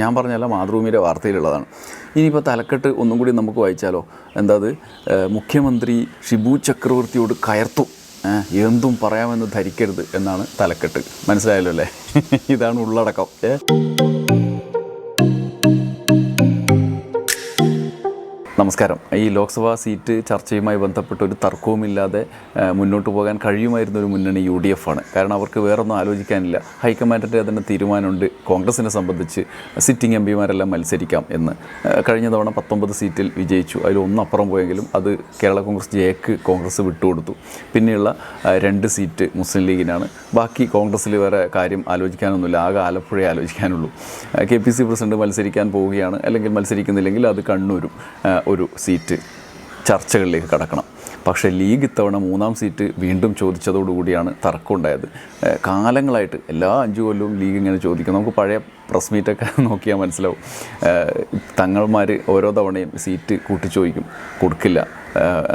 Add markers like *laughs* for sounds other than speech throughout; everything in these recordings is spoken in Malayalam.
ഞാൻ പറഞ്ഞല്ല മാതൃഭൂമിയുടെ വാർത്തയിലുള്ളതാണ്. ഇനിയിപ്പോൾ തലക്കെട്ട് ഒന്നും കൂടി നമുക്ക് വായിച്ചാലോ? എന്താ അത് മുഖ്യമന്ത്രി ഷിബു ചക്രവർത്തിയോട് കയർത്തു. എന്തും പറയാമെന്ന് ധരിക്കരുത് എന്നാണ് തലക്കെട്ട്. മനസ്സിലായല്ലോ അല്ലേ? *laughs* ഇതാണ് ഉള്ളടക്കം. നമസ്കാരം. ഈ ലോക്സഭാ സീറ്റ് ചർച്ചയുമായി ബന്ധപ്പെട്ട് ഒരു തർക്കവുമില്ലാതെ മുന്നോട്ട് പോകാൻ കഴിയുമായിരുന്ന ഒരു മുന്നണി യു ഡി എഫ് ആണ്. കാരണം അവർക്ക് വേറൊന്നും ആലോചിക്കാനില്ല. ഹൈക്കമാൻഡിന്റെ അതിന്റെ തീരുമാനമുണ്ട്. കോൺഗ്രസിനെ സംബന്ധിച്ച് സിറ്റിംഗ് എം പിമാരെല്ലാം മത്സരിക്കാം എന്ന്. കഴിഞ്ഞ തവണ പത്തൊമ്പത് സീറ്റിൽ വിജയിച്ചു. അതിൽ ഒന്നപ്പുറം പോയെങ്കിലും അത് കേരള കോൺഗ്രസ് ജേക്ക് കോൺഗ്രസ് വിട്ടുകൊടുത്തു. പിന്നെയുള്ള രണ്ട് സീറ്റ് മുസ്ലിം ലീഗിനാണ്. ബാക്കി കോൺഗ്രസ്സിൽ വേറെ കാര്യം ആലോചിക്കാനൊന്നുമില്ല. ആകെ ആലപ്പുഴയെ ആലോചിക്കാനുള്ളൂ. കെ പി സി പ്രസിഡന്റ് മത്സരിക്കാൻ പോവുകയാണ്. അല്ലെങ്കിൽ മത്സരിക്കുന്നില്ലെങ്കിൽ അത് കണ്ണൂരും. ആ, ഒരു സീറ്റ് ചർച്ചകളിലേക്ക് കടക്കണം. പക്ഷേ ലീഗ് ഇത്തവണ മൂന്നാം സീറ്റ് വീണ്ടും ചോദിച്ചതോടുകൂടിയാണ് തർക്കമുണ്ടായത്. കാലങ്ങളായിട്ട് എല്ലാ അഞ്ചു കൊല്ലവും ലീഗ് ഇങ്ങനെ ചോദിക്കും. നമുക്ക് പഴയ പ്രസ് മീറ്റൊക്കെ *laughs* നോക്കിയാൽ മനസ്സിലാവും. തങ്ങൾമാർ ഓരോ തവണയും സീറ്റ് കൂട്ടിച്ചോദിക്കും. കൊടുക്കില്ല.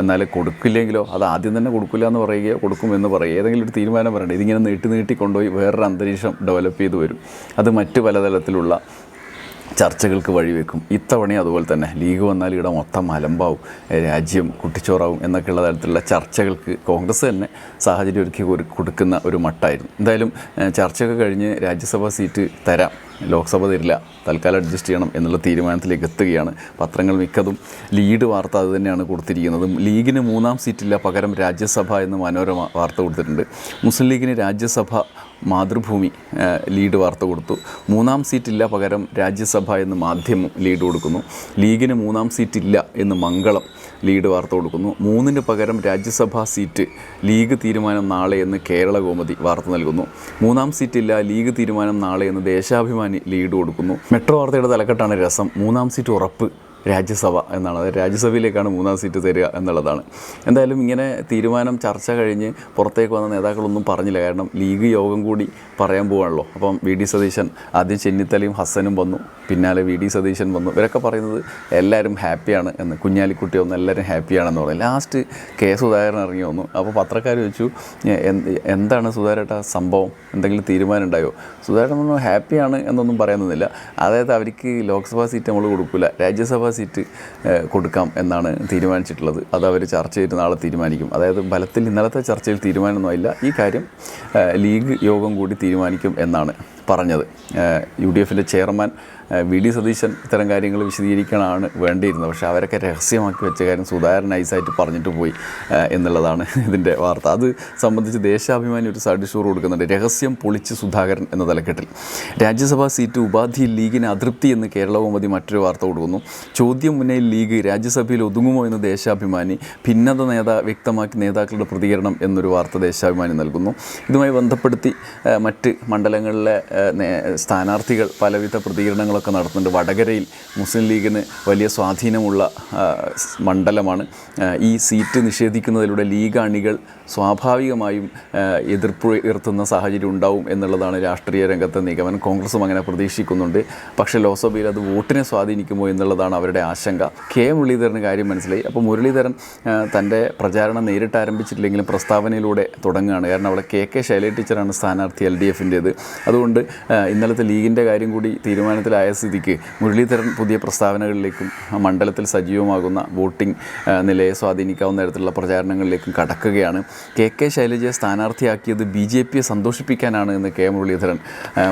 എന്നാൽ കൊടുക്കില്ലെങ്കിലോ? അത് ആദ്യം തന്നെ കൊടുക്കില്ല എന്ന് പറയുകയോ കൊടുക്കുമെന്ന് പറയുക ഏതെങ്കിലും ഒരു തീരുമാനം പറയണ്ടേ ഇതിങ്ങനെ നീട്ടി നീട്ടി കൊണ്ടുപോയി വേറൊരു അന്തരീക്ഷം ഡെവലപ്പ് ചെയ്ത് വരും. അത് മറ്റ് പലതരത്തിലുള്ള ചർച്ചകൾക്ക് വഴിവെക്കും. ഇത്തവണയും അതുപോലെ തന്നെ. ലീഗ് വന്നാൽ ഇവിടെ മൊത്തം അലമ്പാവും രാജ്യം കുട്ടിച്ചോറാവും എന്നൊക്കെയുള്ള തരത്തിലുള്ള ചർച്ചകൾക്ക് കോൺഗ്രസ് തന്നെ സാഹചര്യം ഒരുക്കി കൊടുക്കുന്ന ഒരു മട്ടായിരുന്നു. എന്തായാലും ചർച്ചയൊക്കെ കഴിഞ്ഞ് രാജ്യസഭാ സീറ്റ് തരാം. ലോക്സഭ തരില്ല. തൽക്കാലം അഡ്ജസ്റ്റ് ചെയ്യണം എന്നുള്ള തീരുമാനത്തിലേക്ക് എത്തുകയാണ് പത്രങ്ങൾ മിക്കതും. ലീഡ് വാർത്ത അത് തന്നെയാണ് കൊടുത്തിരിക്കുന്നത്. ലീഗിന് മൂന്നാം സീറ്റില്ല പകരം രാജ്യസഭ എന്ന് മനോരമ വാർത്ത കൊടുത്തിട്ടുണ്ട്. മുസ്ലിം ലീഗിന് രാജ്യസഭ മാതൃഭൂമി ലീഡ് വാർത്ത കൊടുത്തു. മൂന്നാം സീറ്റില്ല പകരം രാജ്യസഭ എന്ന് മാധ്യമം ലീഡ് കൊടുക്കുന്നു. ലീഗിന് മൂന്നാം സീറ്റില്ല എന്ന് മംഗളം ലീഡ് വാർത്ത കൊടുക്കുന്നു. മൂന്നിന് പകരം രാജ്യസഭാ സീറ്റ് ലീഗ് തീരുമാനം നാളെ എന്ന് കേരള കോമതി വാർത്ത നൽകുന്നു. മൂന്നാം സീറ്റില്ല ലീഗ് തീരുമാനം നാളെ എന്ന് ദേശാഭിമാനി ലീഡ് കൊടുക്കുന്നു. മെട്രോ വാർത്തയുടെ തലക്കെട്ടാണ് രസം. മൂന്നാം സീറ്റ് ഉറപ്പ്. രാജ്യസഭ എന്നാണ്. അതായത് രാജ്യസഭയിലേക്കാണ് മൂന്നാം സീറ്റ് തരിക എന്നുള്ളതാണ്. എന്തായാലും ഇങ്ങനെ തീരുമാനം ചർച്ച കഴിഞ്ഞ് പുറത്തേക്ക് വന്ന നേതാക്കളൊന്നും പറഞ്ഞില്ല. കാരണം ലീഗ് യോഗം കൂടി പറയാൻ പോവാണല്ലോ. അപ്പം വി ഡി സതീശൻ ആദ്യം ചെന്നിത്തലയും ഹസ്സനും വന്നു. പിന്നാലെ വി ഡി സതീശൻ വന്നു. ഇവരൊക്കെ പറയുന്നത് എല്ലാവരും ഹാപ്പിയാണ് എന്ന്. കുഞ്ഞാലിക്കുട്ടി വന്നു. എല്ലാവരും ഹാപ്പിയാണെന്ന് പറഞ്ഞു. ലാസ്റ്റ് കെ സുധാകരൻ ഇറങ്ങി വന്നു. അപ്പോൾ പത്രക്കാർ ചോദിച്ചു എന്താണ് സുധാകരേട്ട സംഭവം? എന്തെങ്കിലും തീരുമാനം ഉണ്ടായോ? സുധാകരൻ ഒന്നും ഹാപ്പിയാണ് എന്നൊന്നും പറയുന്നില്ല അതായത് അവർക്ക് ലോക്സഭാ സീറ്റ് നമ്മൾ കൊടുക്കില്ല രാജ്യസഭാ സീറ്റ് കൊടുക്കാം എന്നാണ് തീരുമാനിച്ചിട്ടുള്ളത്. അത് അവർ ചർച്ച ചെയ്ത് നാളെ തീരുമാനിക്കും. അതായത് ബലത്തിൽ ഇന്നലത്തെ ചർച്ചയിൽ തീരുമാനമൊന്നുമില്ല ഈ കാര്യം ലീഗ് യോഗം കൂടി തീരുമാനിക്കും എന്നാണ് പറഞ്ഞത്. യു ഡി എഫിന്റെ ചെയർമാൻ വി ഡി സതീശൻ ഇത്തരം കാര്യങ്ങൾ വിശദീകരിക്കാനാണ് വേണ്ടിയിരുന്നത്. പക്ഷേ അവരൊക്കെ രഹസ്യമാക്കി വെച്ച കാര്യം സുധാകരൻ നൈസായിട്ട് പറഞ്ഞിട്ട് പോയി എന്നുള്ളതാണ് ഇതിന്റെ വാർത്ത. അത് സംബന്ധിച്ച് ദേശാഭിമാനി ഒരു സഡിഷൂർ കൊടുക്കുന്നുണ്ട്. രഹസ്യം പൊളിച്ച് സുധാകരൻ എന്ന തലക്കെട്ടിൽ. രാജ്യസഭാ സീറ്റ് ഉപാധി ലീഗിന് അതൃപ്തി എന്ന് കേരള കൗമുദി മറ്റൊരു വാർത്ത കൊടുക്കുന്നു. ചോദ്യം മുന്നേ ലീഗ് രാജ്യസഭയിൽ ഒതുങ്ങുമോ എന്ന് ദേശാഭിമാനി ഭിന്നത നേതാ വ്യക്തമാക്കി നേതാക്കളുടെ പ്രതികരണം എന്നൊരു വാർത്ത ദേശാഭിമാനി നൽകുന്നു. ഇതുമായി ബന്ധപ്പെടുത്തി മറ്റ് മണ്ഡലങ്ങളിലെ സ്ഥാനാർത്ഥികൾ പലവിധ പ്രതികരണങ്ങളൊക്കെ നടത്തുന്നുണ്ട്. വടകരയിൽ മുസ്ലിം ലീഗിന് വലിയ സ്വാധീനമുള്ള മണ്ഡലമാണ്. ഈ സീറ്റ് നിഷേധിക്കുന്നതിലൂടെ ലീഗ് അണികൾ സ്വാഭാവികമായും എതിർപ്പ് ഉയർത്തുന്ന സാഹചര്യം ഉണ്ടാവും എന്നുള്ളതാണ് രാഷ്ട്രീയ രംഗത്തെ നിഗമനം. കോൺഗ്രസും അങ്ങനെ പ്രതീക്ഷിക്കുന്നുണ്ട്. പക്ഷേ ലോക്സഭയിൽ അത് വോട്ടിനെ സ്വാധീനിക്കുമോ എന്നുള്ളതാണ് അവരുടെ ആശങ്ക. കെ മുരളീധരന് കാര്യം മനസ്സിലായി. അപ്പോൾ മുരളീധരൻ തന്റെ പ്രചാരണം നേരിട്ട് ആരംഭിച്ചിട്ടില്ലെങ്കിലും പ്രസ്താവനയിലൂടെ തുടങ്ങുകയാണ്. കാരണം അവിടെ കെ കെ ശൈല ടീച്ചറാണ് സ്ഥാനാർത്ഥി എൽ ഡി എഫിന്റേത്. അതുകൊണ്ട് ഇന്നലത്തെ ലീഗിന്റെ കാര്യം കൂടി തീരുമാനത്തിലായ സ്ഥിതിക്ക് മുരളീധരൻ പുതിയ പ്രസ്താവനകളിലേക്കും മണ്ഡലത്തിൽ സജീവമാകുന്ന വോട്ടിംഗ് നിലയെ സ്വാധീനിക്കാവുന്ന തരത്തിലുള്ള പ്രചാരണങ്ങളിലേക്കും കടക്കുകയാണ്. കെ കെ ശൈലജയെ സ്ഥാനാർത്ഥിയാക്കിയത് ബി ജെ പിയെ സന്തോഷിപ്പിക്കാനാണ് എന്ന് കെ മുരളീധരൻ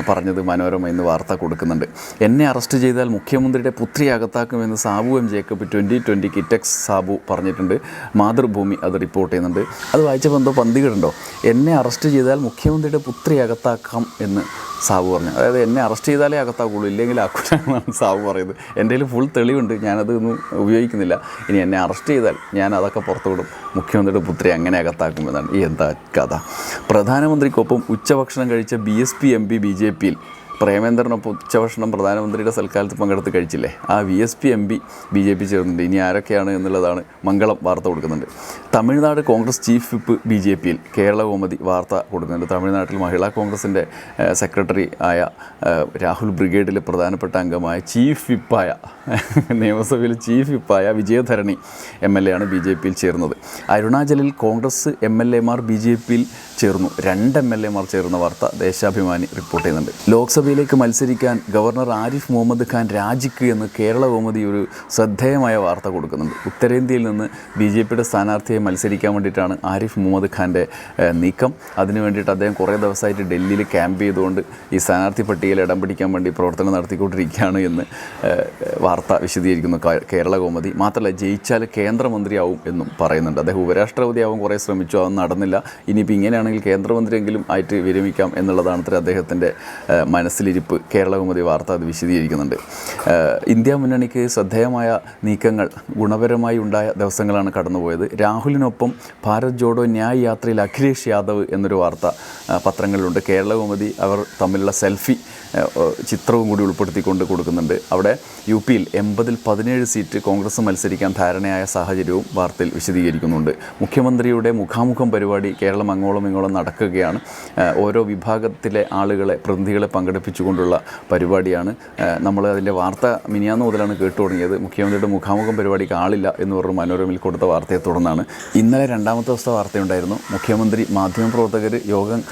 പറഞ്ഞത് മനോരമ ഇന്ന് വാർത്ത കൊടുക്കുന്നുണ്ട്. എന്നെ അറസ്റ്റ് ചെയ്താൽ മുഖ്യമന്ത്രിയുടെ പുത്രി അകത്താക്കുമെന്ന് Sabu M Jacob twenty twenty Kitex Sabu പറഞ്ഞിട്ടുണ്ട്. മാതൃഭൂമി അത് റിപ്പോർട്ട് ചെയ്യുന്നുണ്ട്. അത് വായിച്ചപ്പോൾ എന്തോ പന്തികളുണ്ടോ എന്നെ അറസ്റ്റ് ചെയ്താൽ മുഖ്യമന്ത്രിയുടെ പുത്രി അകത്താക്കാം എന്ന് സാബു പറഞ്ഞു. അതായത് എന്നെ അറസ്റ്റ് ചെയ്താലേ അകത്താക്കുള്ളൂ ഇല്ലെങ്കിൽ ആക്കൂല എന്നാണ് സാബു പറയുന്നത്. എന്റെ ഫുൾ തെളിവുണ്ട് ഞാനത് ഒന്നും ഉപയോഗിക്കുന്നില്ല. ഇനി എന്നെ അറസ്റ്റ് ചെയ്താൽ ഞാൻ അതൊക്കെ പുറത്തു വിടും. മുഖ്യമന്ത്രിയുടെ പുത്രി അങ്ങനെ അകത്താക്കുമെന്നാണ് ഈ എന്താ കഥ. പ്രധാനമന്ത്രിക്കൊപ്പം ഉച്ചഭക്ഷണം കഴിച്ച B S P M P B J പിയിൽ പ്രേമേന്ദ്രനൊപ്പം ഉച്ചഭക്ഷണം പ്രധാനമന്ത്രിയുടെ സൽക്കാലത്ത് പങ്കെടുത്ത് കഴിച്ചില്ലേ? ആ V S P M P B J P ചേർന്നുണ്ട് ഇനി ആരൊക്കെയാണ് എന്നുള്ളതാണ് മംഗളം വാർത്ത കൊടുക്കുന്നുണ്ട്. Tamil Nadu Congress chief whip B J പിയിൽ കേരള കോമതി വാർത്ത കൊടുക്കുന്നുണ്ട്. തമിഴ്നാട്ടിൽ മഹിളാ കോൺഗ്രസിന്റെ സെക്രട്ടറി ആയ രാഹുൽ ബ്രിഗേഡിലെ പ്രധാനപ്പെട്ട അംഗമായ ചീഫ് വിപ്പായ നിയമസഭയിൽ ചീഫ് വിപ്പായ വിജയധരണി എം എൽ എ ആണ് ബി ജെ പിയിൽ ചേർന്നത് അരുണാചലിൽ കോൺഗ്രസ് എം എൽ എമാർ ബി ജെ പിയിൽ ചേർന്നു. രണ്ട് എം എൽ എമാർ ചേർന്ന വാർത്ത ദേശാഭിമാനി റിപ്പോർട്ട് ചെയ്യുന്നുണ്ട്. ലോക്സഭയിലേക്ക് മത്സരിക്കാൻ ഗവർണർ ആരിഫ് മുഹമ്മദ് ഖാൻ രാജിക്ക് എന്ന് കേരള കോമതി ഒരു ശ്രദ്ധേയമായ വാർത്ത കൊടുക്കുന്നുണ്ട്. ഉത്തരേന്ത്യയിൽ നിന്ന് ബി ജെ പിയുടെ സ്ഥാനാർത്ഥിയെ മത്സരിക്കാൻ വേണ്ടിയിട്ടാണ് ആരിഫ് മുഹമ്മദ് ഖാന്റെ നീക്കം. അതിനു വേണ്ടിയിട്ട് അദ്ദേഹം കുറേ ദിവസമായിട്ട് ഡൽഹിയിൽ ക്യാമ്പ് ചെയ്തുകൊണ്ട് ഈ സ്ഥാനാർത്ഥി പട്ടികയിൽ ഇടം പിടിക്കാൻ വേണ്ടി പ്രവർത്തനം നടത്തിക്കൊണ്ടിരിക്കുകയാണ് എന്ന് വാർത്ത വിശദീകരിക്കുന്നു കേരള കോമതി മാത്രമല്ല ജയിച്ചാൽ കേന്ദ്രമന്ത്രിയാവും എന്നും പറയുന്നുണ്ട്. അദ്ദേഹം ഉപരാഷ്ട്രപതിയാവും കുറേ ശ്രമിച്ചു അതൊന്നും നടന്നില്ല. ഇനിയിപ്പോൾ ഇങ്ങനെയാണെങ്കിൽ കേന്ദ്രമന്ത്രിയെങ്കിലും ആയിട്ട് വിരമിക്കാം എന്നുള്ളതാണ് അത്ര അദ്ദേഹത്തിന്റെ ഏഹ്, മനസ്സിലിരിപ്പ് കേരള കൗമുദി വാർത്ത അത് വിശദീകരിക്കുന്നുണ്ട്. ഇന്ത്യ മുന്നണിക്ക് ശ്രദ്ധേയമായ നീക്കങ്ങൾ ഗുണപരമായി ഉണ്ടായ ദിവസങ്ങളാണ് കടന്നുപോയത്. രാഹുലിനൊപ്പം ഭാരത് ജോഡോ ന്യായ് യാത്രയിൽ അഖിലേഷ് യാദവ് എന്നൊരു വാർത്ത പത്രങ്ങളിലുണ്ട്. കേരള കൗമുദി അവർ തമ്മിലുള്ള സെൽഫി ചിത്രവും കൂടി ഉൾപ്പെടുത്തിക്കൊണ്ട് കൊടുക്കുന്നുണ്ട്. അവിടെ യു പിയിൽ എൺപതിൽ പതിനേഴ് സീറ്റ് കോൺഗ്രസ് മത്സരിക്കാൻ ധാരണയായ സാഹചര്യവും വാർത്തയിൽ വിശദീകരിക്കുന്നുണ്ട്. മുഖ്യമന്ത്രിയുടെ മുഖാമുഖം പരിപാടി കേരളം അങ്ങോളം ഇങ്ങോളം നടക്കുകയാണ്. ഓരോ വിഭാഗത്തിലെ ആളുകളെ പ്രതിനിധികളെ പങ്കെടുപ്പിച്ചുകൊണ്ടുള്ള പരിപാടിയാണ്. നമ്മൾ അതിന്റെ വാർത്ത മിനിയാന്ന് മുതലാണ് കേട്ടു തുടങ്ങിയത്. മുഖ്യമന്ത്രിയുടെ മുഖാമുഖം പരിപാടിക്ക് ആളില്ല എന്ന് പറഞ്ഞ് മനോരമയിൽ കൊടുത്ത വാർത്തയെ തുടർന്നാണ്. ഇന്നലെ രണ്ടാമത്തെ ദിവസത്തെ വാർത്തയുണ്ടായിരുന്നു. മുഖ്യമന്ത്രി മാധ്യമപ്രവർത്തകർ യോഗം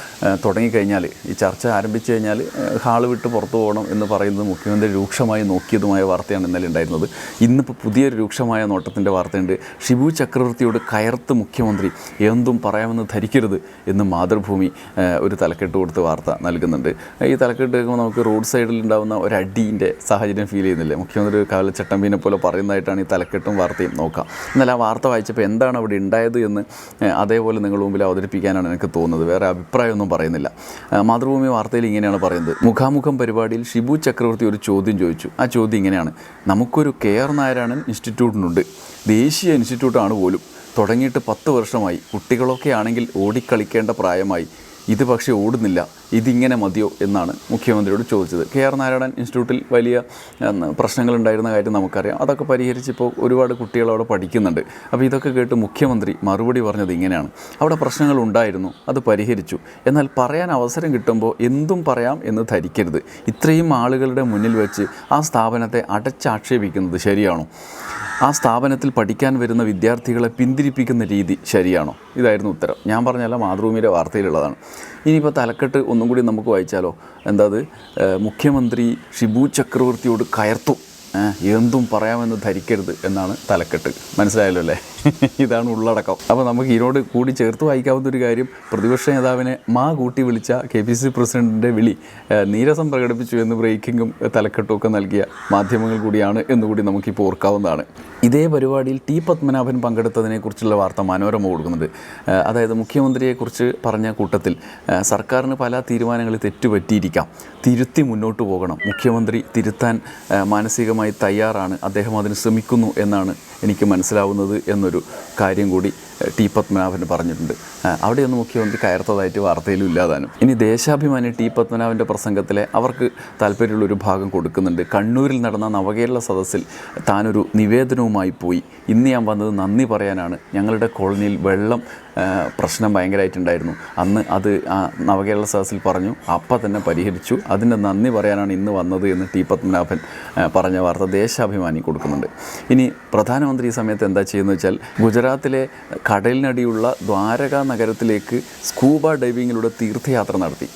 തുടങ്ങിക്കഴിഞ്ഞാൽ ഈ ചർച്ച ആരംഭിച്ചു കഴിഞ്ഞാൽ ഹാൾ വിട്ട് പുറത്തു പോകണം എന്ന് പറയുന്നത് മുഖ്യമന്ത്രി രൂക്ഷമായി നോക്കിയതുമായ വാർത്തയാണ് ഇന്നലെ ഉണ്ടായിരുന്നത്. ഇന്നിപ്പോൾ പുതിയൊരു രൂക്ഷമായ നോട്ടത്തിന്റെ വാർത്തയുണ്ട്. ഷിബു ചക്രവർത്തിയോട് കയർത്ത് മുഖ്യമന്ത്രി എന്തും പറയാമെന്ന് ധരിക്കരുത് എന്ന് മാതൃഭൂമി ഒരു തലക്കെട്ട് കൊടുത്ത് വാർത്ത നൽകുന്നുണ്ട്. ഈ തലക്കെട്ട് കേൾക്കുമ്പോൾ നമുക്ക് റോഡ് സൈഡിൽ ഉണ്ടാകുന്ന ഒരു അടീന്റെ സാഹചര്യം ഫീൽ ചെയ്യുന്നില്ലേ? മുഖ്യമന്ത്രി ഒരു കാലച്ചട്ടമ്പീനെ പോലെ പറയുന്നതായിട്ടാണ് ഈ തലക്കെട്ടും വാർത്തയും നോക്കാം എന്നാൽ ആ വാർത്ത വായിച്ചപ്പോൾ എന്താണ് അവിടെ ഉണ്ടായത് എന്ന് അതേപോലെ നിങ്ങൾ മുമ്പിൽ അവതരിപ്പിക്കാനാണ് എനിക്ക് തോന്നുന്നത്. വേറെ അഭിപ്രായമൊന്നും പറയുന്നില്ല. മാതൃഭൂമി വാർത്തയിൽ ഇങ്ങനെയാണ് പറയുന്നത്. മുഖാമുഖം പരിപാടിയിൽ ഷിബു ചക്രവർത്തി ഒരു ചോദ്യം ചോദിച്ചു. ആ ചോദ്യം ഇങ്ങനെയാണ്. നമുക്കൊരു കെ. ആർ. നാരായണൻ ഇൻസ്റ്റിറ്റ്യൂട്ടിനുണ്ട്. ദേശീയ ഇൻസ്റ്റിറ്റ്യൂട്ടാണ് പോലും. തുടങ്ങിയിട്ട് പത്ത് വർഷമായി. കുട്ടികളൊക്കെ ആണെങ്കിൽ ഓടിക്കളിക്കേണ്ട പ്രായമായി. ഇത് പക്ഷേ ഓടുന്നില്ല. ഇതിങ്ങനെ മതിയോ എന്നാണ് മുഖ്യമന്ത്രിയോട് ചോദിച്ചത്. കെ ആർ നാരായണൻ ഇൻസ്റ്റിറ്റ്യൂട്ടിൽ വലിയ പ്രശ്നങ്ങളുണ്ടായിരുന്ന കാര്യം നമുക്കറിയാം. അതൊക്കെ പരിഹരിച്ച് ഇപ്പോൾ ഒരുപാട് കുട്ടികൾ അവിടെ പഠിക്കുന്നുണ്ട്. അപ്പോൾ ഇതൊക്കെ കേട്ട് മുഖ്യമന്ത്രി മറുപടി പറഞ്ഞത് ഇങ്ങനെയാണ്. അവിടെ പ്രശ്നങ്ങൾ ഉണ്ടായിരുന്നു അത് പരിഹരിച്ചു. എന്നാൽ പറയാൻ അവസരം കിട്ടുമ്പോൾ എന്തും പറയാം എന്ന് ധരിക്കരുത്. ഇത്രയും ആളുകളുടെ മുന്നിൽ വെച്ച് ആ സ്ഥാപനത്തെ അടച്ചാക്ഷേപിക്കുന്നത് ശരിയാണോ? ആ സ്ഥാപനത്തിൽ പഠിക്കാൻ വരുന്ന വിദ്യാർത്ഥികളെ പിന്തിരിപ്പിക്കുന്ന രീതി ശരിയാണോ? ഇതായിരുന്നു ഉത്തരം. ഞാൻ പറഞ്ഞല്ല മാതൃഭൂമിയുടെ വാർത്തയിലുള്ളതാണ്. ഇനിയിപ്പോൾ തലക്കെട്ട് ഒന്നും കൂടി നമുക്ക് വായിച്ചാലോ? എന്താ മുഖ്യമന്ത്രി ഷിബു ചക്രവർത്തിയോട് കയർത്തു. എന്തും പറയാമെന്ന് ധരിക്കരുത് എന്നാണ് തലക്കെട്ട്. മനസ്സിലായല്ലോ അല്ലേ? ഇതാണ് ഉള്ളടക്കം. അപ്പോൾ നമുക്ക് ഇതിനോട് കൂടി ചേർത്ത് വായിക്കാവുന്ന ഒരു കാര്യം പ്രതിപക്ഷ നേതാവിനെ മാ കൂട്ടി വിളിച്ച കെ പി സി പ്രസിഡന്റിന്റെ വിളി നീരസം പ്രകടിപ്പിച്ചു എന്ന് ബ്രേക്കിങ്ങും തലക്കെട്ടും ഒക്കെ നൽകിയ മാധ്യമങ്ങൾ കൂടിയാണ് എന്നുകൂടി നമുക്കിപ്പോൾ ഓർക്കാവുന്നതാണ്. ഇതേ പരിപാടിയിൽ ടി പത്മനാഭൻ പങ്കെടുത്തതിനെക്കുറിച്ചുള്ള വാർത്ത മനോരമ കൊടുക്കുന്നുണ്ട്. അതായത് മുഖ്യമന്ത്രിയെക്കുറിച്ച് പറഞ്ഞ കൂട്ടത്തിൽ സർക്കാരിന് പല തീരുമാനങ്ങളിൽ തെറ്റുപറ്റിയിരിക്കാം. തിരുത്തി മുന്നോട്ട് പോകണം. മുഖ്യമന്ത്രി തിരുത്താൻ ഏഹ്, മാനസികമായി തയ്യാറാണ്. അദ്ദേഹം അതിന് ശ്രമിക്കുന്നു എന്നാണ് എനിക്ക് മനസ്സിലാവുന്നത് എന്നൊരു കാര്യം കൂടി ടി പത്മനാഭൻ പറഞ്ഞിട്ടുണ്ട്. അവിടെയൊന്നും മുഖ്യമന്ത്രി കയർത്തതായിട്ട് വാർത്തയിലും ഇല്ലാതാനും. ഇനി ദേശാഭിമാനി ടി പത്മനാഭന്റെ പ്രസംഗത്തിലെ അവർക്ക് താല്പര്യമുള്ള ഒരു ഭാഗം കൊടുക്കുന്നുണ്ട്. കണ്ണൂരിൽ നടന്ന നവകേരള സദസ്സിൽ താനൊരു നിവേദനവുമായി പോയി. ഇന്ന് ഞാൻ വന്നത് നന്ദി പറയാനാണ്. ഞങ്ങളുടെ കോളനിയിൽ വെള്ളം പ്രശ്നം ഭയങ്കരമായിട്ടുണ്ടായിരുന്നു അന്ന് അത് ആ നവകേരള സദസ്സിൽ പറഞ്ഞു. അപ്പം തന്നെ പരിഹരിച്ചു. അതിന്റെ നന്ദി പറയാനാണ് ഇന്ന് വന്നത് എന്ന് ടി പത്മനാഭൻ പറഞ്ഞ വാർത്ത ദേശാഭിമാനി കൊടുക്കുന്നുണ്ട്. ഇനി പ്രധാനമന്ത്രി ഈ സമയത്ത് എന്താ ചെയ്യുന്നത് വെച്ചാൽ ഗുജറാത്തിലെ കടലിനടിയുള്ള ദ്വാരക നഗരത്തിലേക്ക് സ്കൂബ ഡൈവിങ്ങിലൂടെ തീർത്ഥയാത്ര നടത്തി.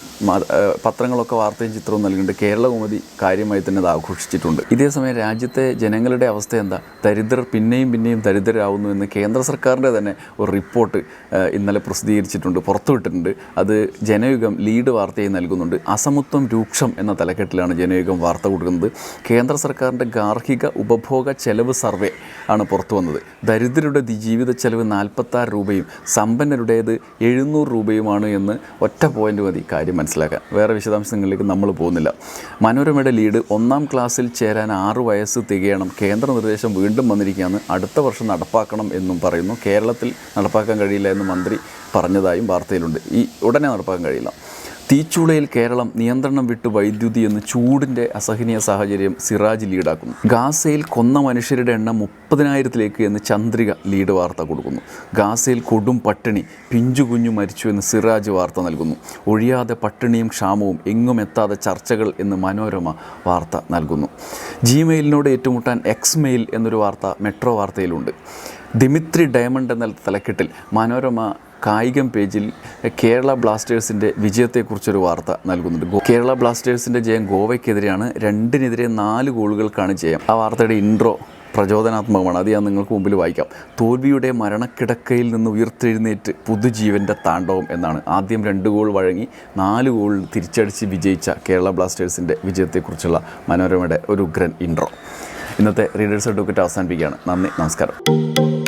പത്രങ്ങളൊക്കെ വാർത്തയും ചിത്രവും നൽകിയിട്ടുണ്ട്. കേരളകൗമുദി കാര്യമായി തന്നെ അത് ആഘോഷിച്ചിട്ടുണ്ട്. ഇതേസമയം രാജ്യത്തെ ജനങ്ങളുടെ അവസ്ഥ എന്താ? ദരിദ്രർ പിന്നെയും പിന്നെയും ദരിദ്രരാകുന്നു എന്ന് കേന്ദ്ര സർക്കാരിന്റെ തന്നെ ഒരു റിപ്പോർട്ട് ഇന്നലെ പ്രസിദ്ധീകരിച്ചിട്ടുണ്ട് പുറത്തുവിട്ടിട്ടുണ്ട്. അത് ജനയുഗം ലീഡ് വാർത്തയായി നൽകുന്നുണ്ട്. അസമത്വം രൂക്ഷം എന്ന തലക്കെട്ടിലാണ് ജനയുഗം വാർത്ത കൊടുക്കുന്നത്. കേന്ദ്ര സർക്കാരിന്റെ ഗാർഹിക ഉപഭോഗ ചെലവ് സർവേ ആണ് പുറത്തു വന്നത്. ദരിദ്രരുടെ ജീവിത ചെലവ് നാൽപ്പത്താറ് രൂപയും സമ്പന്നരുടേത് എഴുന്നൂറ് രൂപയുമാണ് എന്ന് ഒറ്റ പോയിന്റ് മതി. കാര്യം മനസ്സിലാക്കാൻ. വേറെ വിശദാംശങ്ങളിലേക്ക് നമ്മൾ പോകുന്നില്ല. മനോരമയുടെ ലീഡ് ഒന്നാം ക്ലാസ്സിൽ ചേരാൻ ആറ് വയസ്സ് തികയണം. കേന്ദ്ര നിർദ്ദേശം വീണ്ടും വന്നിരിക്കുകയാണ്. അടുത്ത വർഷം നടപ്പാക്കണം എന്നും പറയുന്നു. കേരളത്തിൽ നടപ്പാക്കാൻ കഴിയില്ല എന്ന് മന്ത്രി പറഞ്ഞതായും വാർത്തയിലുണ്ട്. ഈ ഉടനെ നടപ്പാക്കാൻ കഴിയില്ല. തീച്ചൂളയിൽ കേരളം നിയന്ത്രണം വിട്ട് വൈദ്യുതി എന്ന് ചൂടിന്റെ അസഹനീയ സാഹചര്യം സിറാജ് ലീഡാക്കുന്നു. ഗാസയിൽ കൊന്ന മനുഷ്യരുടെ എണ്ണം മുപ്പതിനായിരത്തിലേക്ക് എന്ന് ചന്ദ്രിക ലീഡ് വാർത്ത കൊടുക്കുന്നു. ഗാസയിൽ കൊടും പട്ടിണി പിഞ്ചു കുഞ്ഞു മരിച്ചു എന്ന് സിറാജ് വാർത്ത നൽകുന്നു. ഒഴിയാതെ പട്ടിണിയും ക്ഷാമവും എങ്ങും എത്താതെ ചർച്ചകൾ എന്ന് മനോരമ വാർത്ത നൽകുന്നു. ജിമെയിലിനോട് ഏറ്റുമുട്ടാൻ എക്സ് മെയിൽ എന്നൊരു വാർത്ത മെട്രോ വാർത്തയിലുണ്ട്. ദിമിത്രി ഡയമണ്ട് എന്ന തലക്കെട്ടിൽ മനോരമ കായികം പേജിൽ കേരള ബ്ലാസ്റ്റേഴ്സിന്റെ വിജയത്തെക്കുറിച്ചൊരു വാർത്ത നൽകുന്നുണ്ട്. കേരള ബ്ലാസ്റ്റേഴ്സിന്റെ ജയം ഗോവയ്ക്കെതിരെയാണ് രണ്ടിനെതിരെ നാല് ഗോളുകൾക്കാണ് ജയം. ആ വാർത്തയുടെ ഇൻട്രോ പ്രചോദനാത്മകമാണ്. അത് ഞാൻ നിങ്ങൾക്ക് മുമ്പിൽ വായിക്കാം. തോൽവിയുടെ മരണക്കിടക്കയിൽ നിന്ന് ഉയർത്തെഴുന്നേറ്റ് പുതുജീവന്റെ താണ്ഡവം എന്നാണ്. ആദ്യം രണ്ട് ഗോൾ വഴങ്ങി നാല് ഗോൾ തിരിച്ചടിച്ച് വിജയിച്ച കേരള ബ്ലാസ്റ്റേഴ്സിന്റെ വിജയത്തെക്കുറിച്ചുള്ള മനോരമയുടെ ഒരു ഉഗ്രൻ ഇൻട്രോ. ഇന്നത്തെ റീഡേഴ്സ് അഡ്വക്കറ്റ് അവസാനിപ്പിക്കുകയാണ്. നന്ദി നമസ്കാരം.